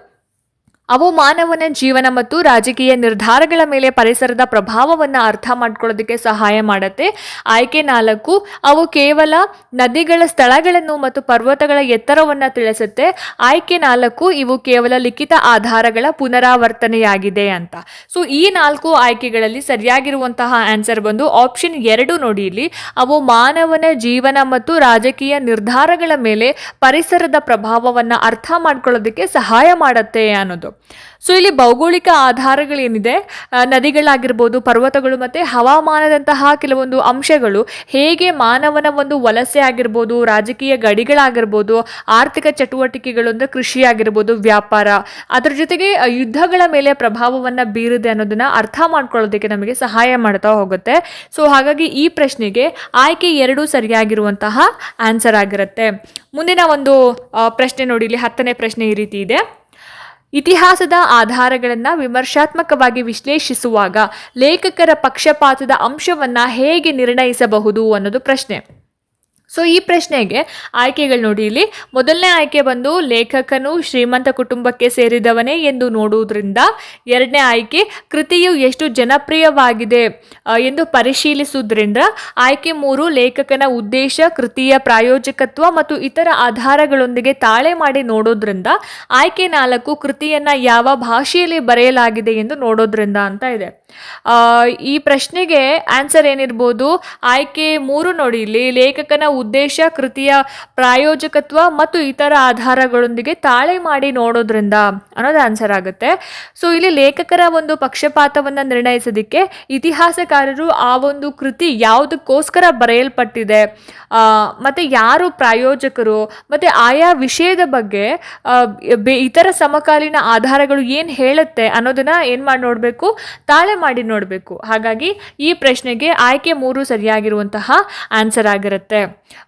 ಅವು ಮಾನವನ ಜೀವನ ಮತ್ತು ರಾಜಕೀಯ ನಿರ್ಧಾರಗಳ ಮೇಲೆ ಪರಿಸರದ ಪ್ರಭಾವವನ್ನು ಅರ್ಥ ಮಾಡ್ಕೊಳ್ಳೋದಕ್ಕೆ ಸಹಾಯ ಮಾಡುತ್ತೆ. ಆಯ್ಕೆ ನಾಲ್ಕು, ಅವು ಕೇವಲ ನದಿಗಳ ಸ್ಥಳಗಳನ್ನು ಮತ್ತು ಪರ್ವತಗಳ ಎತ್ತರವನ್ನು ತಿಳಿಸುತ್ತೆ. ಆಯ್ಕೆ ನಾಲ್ಕು, ಇವು ಕೇವಲ ಲಿಖಿತ ಆಧಾರಗಳ ಪುನರಾವರ್ತನೆಯಾಗಿದೆ ಅಂತ. ಸೊ ಈ ನಾಲ್ಕು ಆಯ್ಕೆಗಳಲ್ಲಿ ಸರಿಯಾಗಿರುವಂತಹ ಆನ್ಸರ್ ಬಂದು ಆಪ್ಷನ್ ಎರಡು ನೋಡಿ ಇಲ್ಲಿ. ಅವು ಮಾನವನ ಜೀವನ ಮತ್ತು ರಾಜಕೀಯ ನಿರ್ಧಾರಗಳ ಮೇಲೆ ಪರಿಸರದ ಪ್ರಭಾವವನ್ನು ಅರ್ಥ ಮಾಡ್ಕೊಳ್ಳೋದಕ್ಕೆ ಸಹಾಯ ಮಾಡುತ್ತೆ ಅನ್ನೋದು. ಸೊ ಇಲ್ಲಿ ಭೌಗೋಳಿಕ ಆಧಾರಗಳೇನಿದೆ? ನದಿಗಳಾಗಿರ್ಬೋದು, ಪರ್ವತಗಳು ಮತ್ತು ಹವಾಮಾನದಂತಹ ಕೆಲವೊಂದು ಅಂಶಗಳು ಹೇಗೆ ಮಾನವನ ಒಂದು ವಲಸೆ ಆಗಿರ್ಬೋದು, ರಾಜಕೀಯ ಗಡಿಗಳಾಗಿರ್ಬೋದು, ಆರ್ಥಿಕ ಚಟುವಟಿಕೆಗಳು ಅಂದರೆ ಕೃಷಿ ಆಗಿರ್ಬೋದು ವ್ಯಾಪಾರ, ಅದರ ಜೊತೆಗೆ ಯುದ್ಧಗಳ ಮೇಲೆ ಪ್ರಭಾವವನ್ನು ಬೀರಿದೆ ಅನ್ನೋದನ್ನ ಅರ್ಥ ಮಾಡ್ಕೊಳ್ಳೋದಕ್ಕೆ ನಮಗೆ ಸಹಾಯ ಮಾಡ್ತಾ ಹೋಗುತ್ತೆ. ಸೊ ಹಾಗಾಗಿ ಈ ಪ್ರಶ್ನೆಗೆ ಆಯ್ಕೆ ಎರಡೂ ಸರಿಯಾಗಿರುವಂತಹ ಆನ್ಸರ್ ಆಗಿರುತ್ತೆ. ಮುಂದಿನ ಒಂದು ಪ್ರಶ್ನೆ ನೋಡಿ, ಇಲ್ಲಿ ಹತ್ತನೇ ಪ್ರಶ್ನೆ ಈ ರೀತಿ ಇದೆ. ಇತಿಹಾಸದ ಆಧಾರಗಳನ್ನು ವಿಮರ್ಶಾತ್ಮಕವಾಗಿ ವಿಶ್ಲೇಷಿಸುವಾಗ ಲೇಖಕರ ಪಕ್ಷಪಾತದ ಅಂಶವನ್ನು ಹೇಗೆ ನಿರ್ಣಯಿಸಬಹುದು ಅನ್ನೋದು ಪ್ರಶ್ನೆ. ಸೊ ಈ ಪ್ರಶ್ನೆಗೆ ಆಯ್ಕೆಗಳು ನೋಡಿ ಇಲ್ಲಿ. ಮೊದಲನೇ ಆಯ್ಕೆ ಬಂದು ಲೇಖಕನು ಶ್ರೀಮಂತ ಕುಟುಂಬಕ್ಕೆ ಸೇರಿದವನೇ ಎಂದು ನೋಡುವುದರಿಂದ ಎರಡನೇ ಆಯ್ಕೆ ಕೃತಿಯು ಎಷ್ಟು ಜನಪ್ರಿಯವಾಗಿದೆ ಎಂದು ಪರಿಶೀಲಿಸುವುದರಿಂದ ಆಯ್ಕೆ ಮೂರು ಲೇಖಕನ ಉದ್ದೇಶ, ಕೃತಿಯ ಪ್ರಾಯೋಜಕತ್ವ ಮತ್ತು ಇತರ ಆಧಾರಗಳೊಂದಿಗೆ ತಾಳೆ ಮಾಡಿ ನೋಡೋದ್ರಿಂದ ಆಯ್ಕೆ ನಾಲ್ಕು ಕೃತಿಯನ್ನ ಯಾವ ಭಾಷೆಯಲ್ಲಿ ಬರೆಯಲಾಗಿದೆ ಎಂದು ನೋಡೋದ್ರಿಂದ ಅಂತ ಇದೆ. ಈ ಪ್ರಶ್ನೆಗೆ ಆನ್ಸರ್ ಏನಿರ್ಬೋದು? ಆಯ್ಕೆ ಮೂರು ನೋಡಿ ಇಲ್ಲಿ. ಲೇಖಕನ ಉದ್ದೇಶ, ಕೃತಿಯ ಪ್ರಾಯೋಜಕತ್ವ ಮತ್ತು ಇತರ ಆಧಾರಗಳೊಂದಿಗೆ ತಾಳೆ ಮಾಡಿ ನೋಡೋದ್ರಿಂದ ಅನ್ನೋದು ಆನ್ಸರ್ ಆಗುತ್ತೆ. ಸೊ ಇಲ್ಲಿ ಲೇಖಕರ ಒಂದು ಪಕ್ಷಪಾತವನ್ನು ನಿರ್ಣಯಿಸೋದಕ್ಕೆ ಇತಿಹಾಸಕಾರರು ಆ ಒಂದು ಕೃತಿ ಯಾವುದಕ್ಕೋಸ್ಕರ ಬರೆಯಲ್ಪಟ್ಟಿದೆ ಮತ್ತು ಯಾರು ಪ್ರಾಯೋಜಕರು, ಮತ್ತು ಆಯಾ ವಿಷಯದ ಬಗ್ಗೆ ಇತರ ಸಮಕಾಲೀನ ಆಧಾರಗಳು ಏನು ಹೇಳುತ್ತೆ ಅನ್ನೋದನ್ನು ಏನು ಮಾಡಿ ನೋಡಬೇಕು? ತಾಳೆ ಮಾಡಿ ನೋಡಬೇಕು. ಹಾಗಾಗಿ ಈ ಪ್ರಶ್ನೆಗೆ ಆಯ್ಕೆ ಮೂರು ಸರಿಯಾಗಿರುವಂತಹ ಆನ್ಸರ್ ಆಗಿರುತ್ತೆ.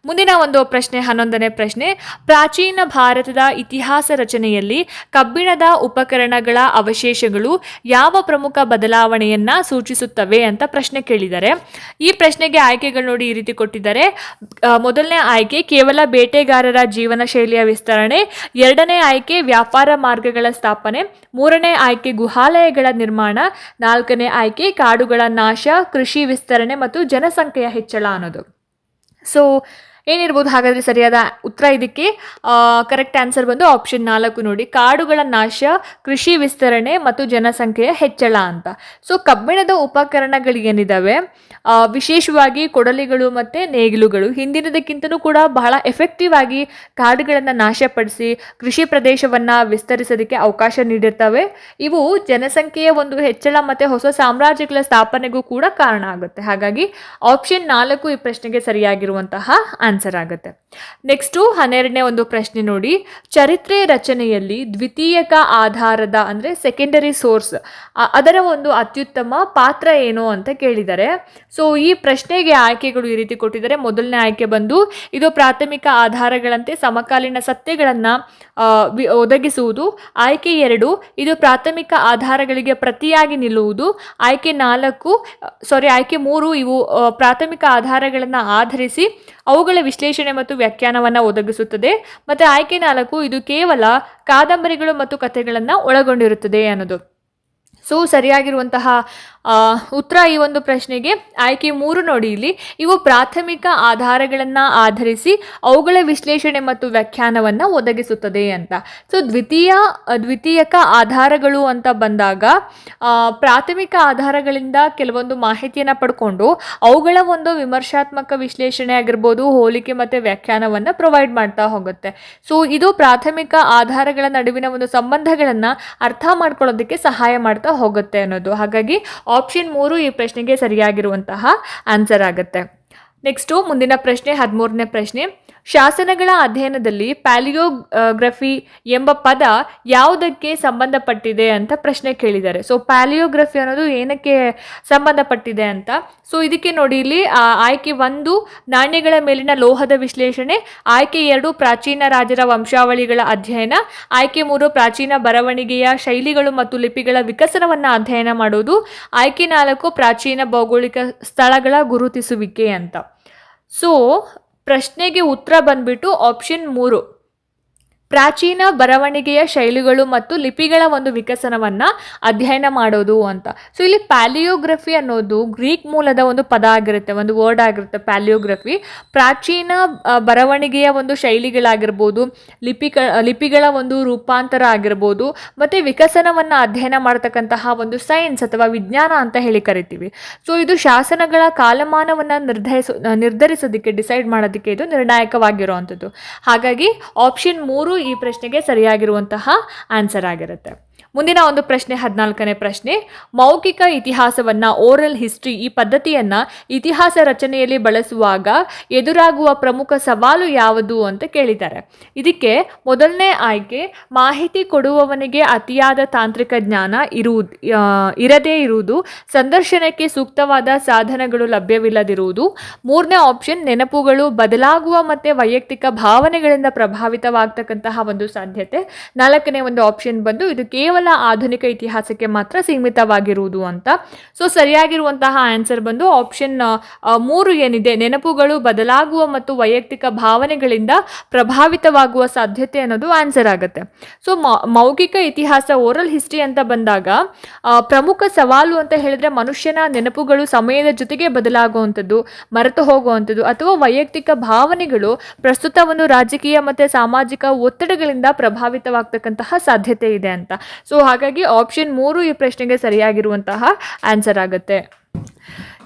ಮುಂದಿನ ಒಂದು ಪ್ರಶ್ನೆ, ಹನ್ನೊಂದನೇ ಪ್ರಶ್ನೆ. ಪ್ರಾಚೀನ ಭಾರತದ ಇತಿಹಾಸ ರಚನೆಯಲ್ಲಿ ಕಬ್ಬಿಣದ ಉಪಕರಣಗಳ ಅವಶೇಷಗಳು ಯಾವ ಪ್ರಮುಖ ಬದಲಾವಣೆಯನ್ನ ಸೂಚಿಸುತ್ತವೆ ಅಂತ ಪ್ರಶ್ನೆ ಕೇಳಿದ್ದಾರೆ ಈ ಪ್ರಶ್ನೆಗೆ ಆಯ್ಕೆಗಳು ನೋಡಿ ಈ ರೀತಿ ಕೊಟ್ಟಿದ್ದಾರೆ. ಮೊದಲನೇ ಆಯ್ಕೆ, ಕೇವಲ ಬೇಟೆಗಾರರ ಜೀವನ ಶೈಲಿಯ ವಿಸ್ತರಣೆ. ಎರಡನೇ ಆಯ್ಕೆ, ವ್ಯಾಪಾರ ಮಾರ್ಗಗಳ ಸ್ಥಾಪನೆ. ಮೂರನೇ ಆಯ್ಕೆ, ಗುಹಾಲಯಗಳ ನಿರ್ಮಾಣ. ನಾಲ್ಕನೇ ಆಯ್ಕೆ, ಕಾಡುಗಳ ನಾಶ, ಕೃಷಿ ವಿಸ್ತರಣೆ ಮತ್ತು ಜನಸಂಖ್ಯೆಯ ಹೆಚ್ಚಳ ಅನ್ನೋದು. ಸೊ ಏನಿರ್ಬೋದು, ಹಾಗಾದರೆ ಸರಿಯಾದ ಉತ್ತರ ಇದಕ್ಕೆ ಕರೆಕ್ಟ್ ಆನ್ಸರ್ ಬಂದು ಆಪ್ಷನ್ ನಾಲ್ಕು ನೋಡಿ. ಕಾಡುಗಳ ನಾಶ, ಕೃಷಿ ವಿಸ್ತರಣೆ ಮತ್ತು ಜನಸಂಖ್ಯೆಯ ಹೆಚ್ಚಳ ಅಂತ. ಸೊ ಕಬ್ಬಿಣದ ಉಪಕರಣಗಳು ಏನಿದ್ದಾವೆ ವಿಶೇಷವಾಗಿ ಕೊಡಲಿಗಳು ಮತ್ತು ನೇಗಿಲುಗಳು. ಹಿಂದಿನದಕ್ಕಿಂತಲೂ ಕೂಡ ಬಹಳ ಎಫೆಕ್ಟಿವ್ ಆಗಿ ಕಾಡುಗಳನ್ನು ನಾಶಪಡಿಸಿ, ಕೃಷಿ ಪ್ರದೇಶವನ್ನು ವಿಸ್ತರಿಸೋದಕ್ಕೆ ಅವಕಾಶ ನೀಡಿರ್ತವೆ. ಇವು ಜನಸಂಖ್ಯೆಯ ಒಂದು ಹೆಚ್ಚಳ ಮತ್ತು ಹೊಸ ಸಾಮ್ರಾಜ್ಯಗಳ ಸ್ಥಾಪನೆಗೂ ಕೂಡ ಕಾರಣ ಆಗುತ್ತೆ. ಹಾಗಾಗಿ ಆಪ್ಷನ್ ನಾಲ್ಕು ಈ ಪ್ರಶ್ನೆಗೆ ಸರಿಯಾಗಿರುವಂತಹ ಆನ್ಸರ್ ಆಗುತ್ತೆ. ನೆಕ್ಸ್ಟು ಹನ್ನೆರಡನೇ ಒಂದು ಪ್ರಶ್ನೆ ನೋಡಿ. ಚರಿತ್ರೆ ರಚನೆಯಲ್ಲಿ ದ್ವಿತೀಯಕ ಆಧಾರದ ಅಂದರೆ ಸೆಕೆಂಡರಿ ಸೋರ್ಸ್ ಅದರ ಒಂದು ಅತ್ಯುತ್ತಮ ಪಾತ್ರ ಏನು ಅಂತ ಕೇಳಿದ್ದಾರೆ ಸೊ ಈ ಪ್ರಶ್ನೆಗೆ ಆಯ್ಕೆಗಳು ಈ ರೀತಿ ಕೊಟ್ಟಿದ್ದಾರೆ. ಮೊದಲನೇ ಆಯ್ಕೆ ಬಂದು, ಇದು ಪ್ರಾಥಮಿಕ ಆಧಾರಗಳಂತೆ ಸಮಕಾಲೀನ ಸತ್ಯಗಳನ್ನು ಒದಗಿಸುವುದು. ಆಯ್ಕೆ ಎರಡು, ಇದು ಪ್ರಾಥಮಿಕ ಆಧಾರಗಳಿಗೆ ಪ್ರತಿಯಾಗಿ ನಿಲ್ಲುವುದು. ಆಯ್ಕೆ ನಾಲ್ಕು ಸಾರಿ ಆಯ್ಕೆ ಮೂರು, ಇವು ಪ್ರಾಥಮಿಕ ಆಧಾರಗಳನ್ನು ಆಧರಿಸಿ ಅವುಗಳ ವಿಶ್ಲೇಷಣೆ ಮತ್ತು ವ್ಯಾಖ್ಯಾನವನ್ನು ಒದಗಿಸುತ್ತದೆ. ಮತ್ತು ಆಯ್ಕೆ ನಾಲ್ಕು, ಇದು ಕೇವಲ ಕಾದಂಬರಿಗಳು ಮತ್ತು ಕಥೆಗಳನ್ನು ಒಳಗೊಂಡಿರುತ್ತದೆ ಅನ್ನೋದು. ಸೊ ಸರಿಯಾಗಿರುವಂತಹ ಉತ್ತರ ಈ ಒಂದು ಪ್ರಶ್ನೆಗೆ, ಆಯ್ಕೆ ಮೂರು ನೋಡಿ ಇಲ್ಲಿ. ಇವು ಪ್ರಾಥಮಿಕ ಆಧಾರಗಳನ್ನು ಆಧರಿಸಿ ಅವುಗಳ ವಿಶ್ಲೇಷಣೆ ಮತ್ತು ವ್ಯಾಖ್ಯಾನವನ್ನು ಒದಗಿಸುತ್ತದೆ ಅಂತ. ಸೊ ದ್ವಿತೀಯ, ದ್ವಿತೀಯಕ ಆಧಾರಗಳು ಅಂತ ಬಂದಾಗ ಪ್ರಾಥಮಿಕ ಆಧಾರಗಳಿಂದ ಕೆಲವೊಂದು ಮಾಹಿತಿಯನ್ನು ಪಡ್ಕೊಂಡು ಅವುಗಳ ಒಂದು ವಿಮರ್ಶಾತ್ಮಕ ವಿಶ್ಲೇಷಣೆ ಆಗಿರ್ಬೋದು, ಹೋಲಿಕೆ ಮತ್ತು ವ್ಯಾಖ್ಯಾನವನ್ನು ಪ್ರೊವೈಡ್ ಮಾಡ್ತಾ ಹೋಗುತ್ತೆ. ಸೊ ಇದು ಪ್ರಾಥಮಿಕ ಆಧಾರಗಳ ನಡುವಿನ ಒಂದು ಸಂಬಂಧಗಳನ್ನು ಅರ್ಥ ಮಾಡ್ಕೊಳ್ಳೋದಕ್ಕೆ ಸಹಾಯ ಮಾಡ್ತಾ ಹೋಗುತ್ತೆ ಅನ್ನೋದು. ಹಾಗಾಗಿ ಆಪ್ಷನ್ ಮೂರು ಈ ಪ್ರಶ್ನೆಗೆ ಸರಿಯಾಗಿರುವಂತಹ ಆನ್ಸರ್ ಆಗುತ್ತೆ. ನೆಕ್ಸ್ಟು ಮುಂದಿನ ಪ್ರಶ್ನೆ ಹದಿಮೂರನೇ ಪ್ರಶ್ನೆ. ಶಾಸನಗಳ ಅಧ್ಯಯನದಲ್ಲಿ ಪ್ಯಾಲಿಯೋಗ್ರಫಿ ಎಂಬ ಪದ ಯಾವುದಕ್ಕೆ ಸಂಬಂಧಪಟ್ಟಿದೆ ಅಂತ ಪ್ರಶ್ನೆ ಕೇಳಿದ್ದಾರೆ. ಸೊ ಪ್ಯಾಲಿಯೋಗ್ರಫಿ ಅನ್ನೋದು ಏನಕ್ಕೆ ಸಂಬಂಧಪಟ್ಟಿದೆ ಅಂತ? ಸೊ ಇದಕ್ಕೆ ನೋಡಿ ಇಲ್ಲಿ ಆಯ್ಕೆ ಒಂದು, ನಾಣ್ಯಗಳ ಮೇಲಿನ ಲೋಹದ ವಿಶ್ಲೇಷಣೆ, ಆಯ್ಕೆ ಎರಡು, ಪ್ರಾಚೀನ ರಾಜರ ವಂಶಾವಳಿಗಳ ಅಧ್ಯಯನ, ಆಯ್ಕೆ ಮೂರು, ಪ್ರಾಚೀನ ಬರವಣಿಗೆಯ ಶೈಲಿಗಳು ಮತ್ತು ಲಿಪಿಗಳ ವಿಕಸನವನ್ನು ಅಧ್ಯಯನ ಮಾಡೋದು, ಆಯ್ಕೆ ನಾಲ್ಕು, ಪ್ರಾಚೀನ ಭೌಗೋಳಿಕ ಸ್ಥಳಗಳ ಗುರುತಿಸುವಿಕೆ ಅಂತ. ಸೊ ಪ್ರಶ್ನೆಗೆ ಉತ್ತರ ಬಂದ್ಬಿಟ್ಟು ಆಪ್ಷನ್ ಮೂರು. ಪ್ರಾಚೀನ ಬರವಣಿಗೆಯ ಶೈಲಿಗಳು ಮತ್ತು ಲಿಪಿಗಳ ಒಂದು ವಿಕಸನವನ್ನು ಅಧ್ಯಯನ ಮಾಡೋದು ಅಂತ. ಸೊ ಇಲ್ಲಿ ಪ್ಯಾಲಿಯೋಗ್ರಫಿ ಅನ್ನೋದು ಗ್ರೀಕ್ ಮೂಲದ ಒಂದು ಪದ ಆಗಿರುತ್ತೆ, ಒಂದು ವರ್ಡ್ ಆಗಿರುತ್ತೆ ಪ್ಯಾಲಿಯೋಗ್ರಫಿ ಪ್ರಾಚೀನ ಬರವಣಿಗೆಯ ಒಂದು ಶೈಲಿಗಳಾಗಿರ್ಬೋದು, ಲಿಪಿಕ, ಲಿಪಿಗಳ ಒಂದು ರೂಪಾಂತರ ಆಗಿರ್ಬೋದು, ಮತ್ತು ವಿಕಸನವನ್ನು ಅಧ್ಯಯನ ಮಾಡ್ತಕ್ಕಂತಹ ಒಂದು ಸೈನ್ಸ್ ಅಥವಾ ವಿಜ್ಞಾನ ಅಂತ ಹೇಳಿ ಕರಿತೀವಿ. ಸೊ ಇದು ಶಾಸನಗಳ ಕಾಲಮಾನವನ್ನು ನಿರ್ಧರಿಸೋ, ನಿರ್ಧರಿಸೋದಕ್ಕೆ ಡಿಸೈಡ್ ಮಾಡೋದಕ್ಕೆ ಇದು ನಿರ್ಣಾಯಕವಾಗಿರುವಂಥದ್ದು. ಹಾಗಾಗಿ ಆಪ್ಷನ್ ಮೂರು ಈ ಪ್ರಶ್ನೆಗೆ ಸರಿಯಾಗಿರುವಂತಹ ಆನ್ಸರ್ ಆಗಿರುತ್ತೆ. ಮುಂದಿನ ಒಂದು ಪ್ರಶ್ನೆ, ಹದಿನಾಲ್ಕನೇ ಪ್ರಶ್ನೆ. ಮೌಖಿಕ ಇತಿಹಾಸವನ್ನು ಓರಲ್ ಹಿಸ್ಟ್ರಿ ಈ ಪದ್ಧತಿಯನ್ನು ಇತಿಹಾಸ ರಚನೆಯಲ್ಲಿ ಬಳಸುವಾಗ ಎದುರಾಗುವ ಪ್ರಮುಖ ಸವಾಲು ಯಾವುದು ಅಂತ ಕೇಳಿದ್ದಾರೆ. ಇದಕ್ಕೆ ಮೊದಲನೇ ಆಯ್ಕೆ, ಮಾಹಿತಿ ಕೊಡುವವನಿಗೆ ಅತಿಯಾದ ತಾಂತ್ರಿಕ ಜ್ಞಾನ ಇರುವುದು ಇರದೇ ಇರುವುದು, ಸಂದರ್ಶನಕ್ಕೆ ಸೂಕ್ತವಾದ ಸಾಧನಗಳು ಲಭ್ಯವಿಲ್ಲದಿರುವುದು. ಮೂರನೇ ಆಪ್ಷನ್ ನೆನಪುಗಳು ಬದಲಾಗುವ ಮತ್ತು ವೈಯಕ್ತಿಕ ಭಾವನೆಗಳಿಂದ ಪ್ರಭಾವಿತವಾಗ್ತಕ್ಕಂತಹ ಒಂದು ಸಾಧ್ಯತೆ. ನಾಲ್ಕನೇ ಒಂದು ಆಪ್ಷನ್ ಬಂದು, ಇದು ಕೇವಲ ಆಧುನಿಕ ಇತಿಹಾಸಕ್ಕೆ ಮಾತ್ರ ಸೀಮಿತವಾಗಿರುವುದು ಅಂತ. ಸೊ ಸರಿಯಾಗಿರುವಂತಹ ಆನ್ಸರ್ ಬಂದು ಆಪ್ಷನ್ ಮೂರು ಏನಿದೆ? ನೆನಪುಗಳು, ಬದಲಾಗುವ ಮತ್ತು ವೈಯಕ್ತಿಕ ಭಾವನೆಗಳಿಂದ ಪ್ರಭಾವಿತವಾಗುವ ಸಾಧ್ಯತೆ ಅನ್ನೋದು ಆನ್ಸರ್ ಆಗುತ್ತೆ. ಸೊ ಮೌಖಿಕ ಇತಿಹಾಸ ಓರಲ್ ಹಿಸ್ಟ್ರಿ ಅಂತ ಬಂದಾಗ ಪ್ರಮುಖ ಸವಾಲು ಅಂತ ಹೇಳಿದ್ರೆ ಮನುಷ್ಯನ ನೆನಪುಗಳು ಸಮಯದ ಜೊತೆಗೆ ಬದಲಾಗುವಂಥದ್ದು, ಮರೆತು ಹೋಗುವಂಥದ್ದು ಅಥವಾ ವೈಯಕ್ತಿಕ ಭಾವನೆಗಳು ಪ್ರಸ್ತುತ ಒಂದು ರಾಜಕೀಯ ಮತ್ತು ಸಾಮಾಜಿಕ ಒತ್ತಡಗಳಿಂದ ಪ್ರಭಾವಿತವಾಗ್ತಕ್ಕಂತಹ ಸಾಧ್ಯತೆ ಇದೆ ಅಂತ. ಸೊ ಹಾಗಾಗಿ ಆಪ್ಷನ್ ಮೂರು ಈ ಪ್ರಶ್ನೆಗೆ ಸರಿಯಾಗಿರುವಂತಹ ಆನ್ಸರ್ ಆಗುತ್ತೆ.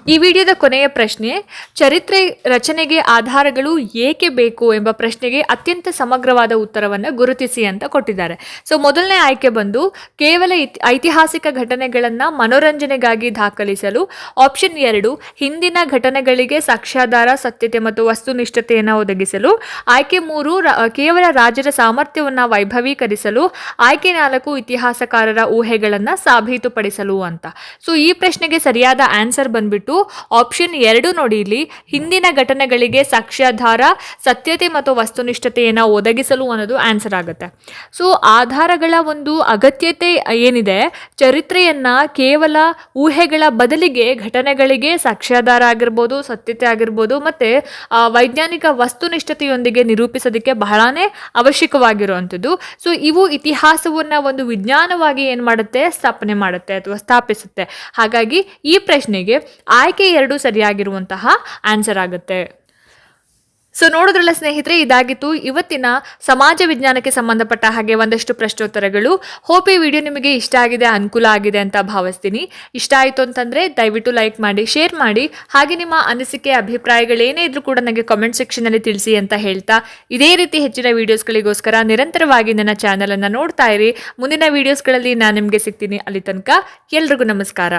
ಈ ವಿಡಿಯೋದ ಕೊನೆಯ ಪ್ರಶ್ನೆ, ಚರಿತ್ರೆ ರಚನೆಗೆ ಆಧಾರಗಳು ಏಕೆ ಬೇಕು ಎಂಬ ಪ್ರಶ್ನೆಗೆ ಅತ್ಯಂತ ಸಮಗ್ರವಾದ ಉತ್ತರವನ್ನು ಗುರುತಿಸಿ ಅಂತ ಕೊಟ್ಟಿದ್ದಾರೆ. ಸೊ ಮೊದಲನೇ ಆಯ್ಕೆ ಬಂದು, ಕೇವಲ ಐತಿಹಾಸಿಕ ಘಟನೆಗಳನ್ನು ಮನೋರಂಜನೆಗಾಗಿ ದಾಖಲಿಸಲು ಆಪ್ಷನ್ ಎರಡು, ಹಿಂದಿನ ಘಟನೆಗಳಿಗೆ ಸಾಕ್ಷ್ಯಾಧಾರ, ಸತ್ಯತೆ ಮತ್ತು ವಸ್ತುನಿಷ್ಠತೆಯನ್ನು ಒದಗಿಸಲು, ಆಯ್ಕೆ ಮೂರು ಕೇವಲ ರಾಜರ ಸಾಮರ್ಥ್ಯವನ್ನು ವೈಭವೀಕರಿಸಲು, ಆಯ್ಕೆ ನಾಲ್ಕು, ಇತಿಹಾಸಕಾರರ ಊಹೆಗಳನ್ನು ಸಾಬೀತುಪಡಿಸಲು ಅಂತ. ಸೊ ಈ ಪ್ರಶ್ನೆಗೆ ಸರಿಯಾದ ಆನ್ಸರ್ ಬಂದ್ಬಿಟ್ಟು ಆಪ್ಷನ್ ಎರಡು ನೋಡಿ ಇಲ್ಲಿ. ಹಿಂದಿನ ಘಟನೆಗಳಿಗೆ ಸಾಕ್ಷ್ಯಾಧಾರ, ಸತ್ಯತೆ ಮತ್ತು ವಸ್ತುನಿಷ್ಠತೆಯನ್ನು ಒದಗಿಸಲು ಅನ್ನೋದು ಆನ್ಸರ್ ಆಗುತ್ತೆ. ಸೊ ಆಧಾರಗಳ ಒಂದು ಅಗತ್ಯತೆ ಏನಿದೆ? ಚರಿತ್ರೆಯನ್ನ ಕೇವಲ ಊಹೆಗಳ ಬದಲಿಗೆ ಘಟನೆಗಳಿಗೆ ಸಾಕ್ಷ್ಯಾಧಾರ ಆಗಿರ್ಬೋದು, ಸತ್ಯತೆ ಆಗಿರ್ಬೋದು ಮತ್ತೆ ವೈಜ್ಞಾನಿಕ ವಸ್ತುನಿಷ್ಠತೆಯೊಂದಿಗೆ ನಿರೂಪಿಸೋದಕ್ಕೆ ಬಹಳನೇ ಅವಶ್ಯಕವಾಗಿರುವಂಥದ್ದು. ಸೊ ಇವು ಇತಿಹಾಸವನ್ನ ಒಂದು ವಿಜ್ಞಾನವಾಗಿ ಏನು ಮಾಡುತ್ತೆ? ಸ್ಥಾಪನೆ ಮಾಡುತ್ತೆ ಅಥವಾ ಸ್ಥಾಪಿಸುತ್ತೆ. ಹಾಗಾಗಿ ಈ ಪ್ರಶ್ನೆಗೆ ಆಯ್ಕೆ ಎರಡು ಸರಿಯಾಗಿರುವಂತಹ ಆನ್ಸರ್ ಆಗುತ್ತೆ. ಸೊ ನೋಡೋದ್ರಲ್ಲ ಸ್ನೇಹಿತರೆ, ಇದಾಗಿತ್ತು. ಇವತ್ತಿನ ಸಮಾಜ ವಿಜ್ಞಾನಕ್ಕೆ ಸಂಬಂಧಪಟ್ಟ ಹಾಗೆ ಒಂದಷ್ಟು ಪ್ರಶ್ನೋತ್ತರಗಳು. ಹೋಪ್ ಈ ವಿಡಿಯೋ ನಿಮಗೆ ಇಷ್ಟ ಆಗಿದೆ, ಅನುಕೂಲ ಆಗಿದೆ ಅಂತ ಭಾವಿಸ್ತೀನಿ. ಇಷ್ಟ ಆಯಿತು ಅಂತಂದರೆ ದಯವಿಟ್ಟು ಲೈಕ್ ಮಾಡಿ ಶೇರ್ ಮಾಡಿ. ಹಾಗೆ ನಿಮ್ಮ ಅನಿಸಿಕೆ, ಅಭಿಪ್ರಾಯಗಳೇನೇ ಇದ್ರೂ ಕೂಡ ನನಗೆ ಕಾಮೆಂಟ್ ಸೆಕ್ಷನಲ್ಲಿ ತಿಳಿಸಿ ಅಂತ ಹೇಳ್ತಾ, ಇದೇ ರೀತಿ ಹೆಚ್ಚಿನ ವೀಡಿಯೋಸ್ಗಳಿಗೋಸ್ಕರ ನಿರಂತರವಾಗಿ ನನ್ನ ಚಾನಲನ್ನು ನೋಡ್ತಾ ಇರಿ. ಮುಂದಿನ ವೀಡಿಯೋಸ್ಗಳಲ್ಲಿ ನಾನು ನಿಮಗೆ ಸಿಗ್ತೀನಿ ಅಲ್ಲಿ ತನಕ. ಎಲ್ರಿಗೂ ನಮಸ್ಕಾರ.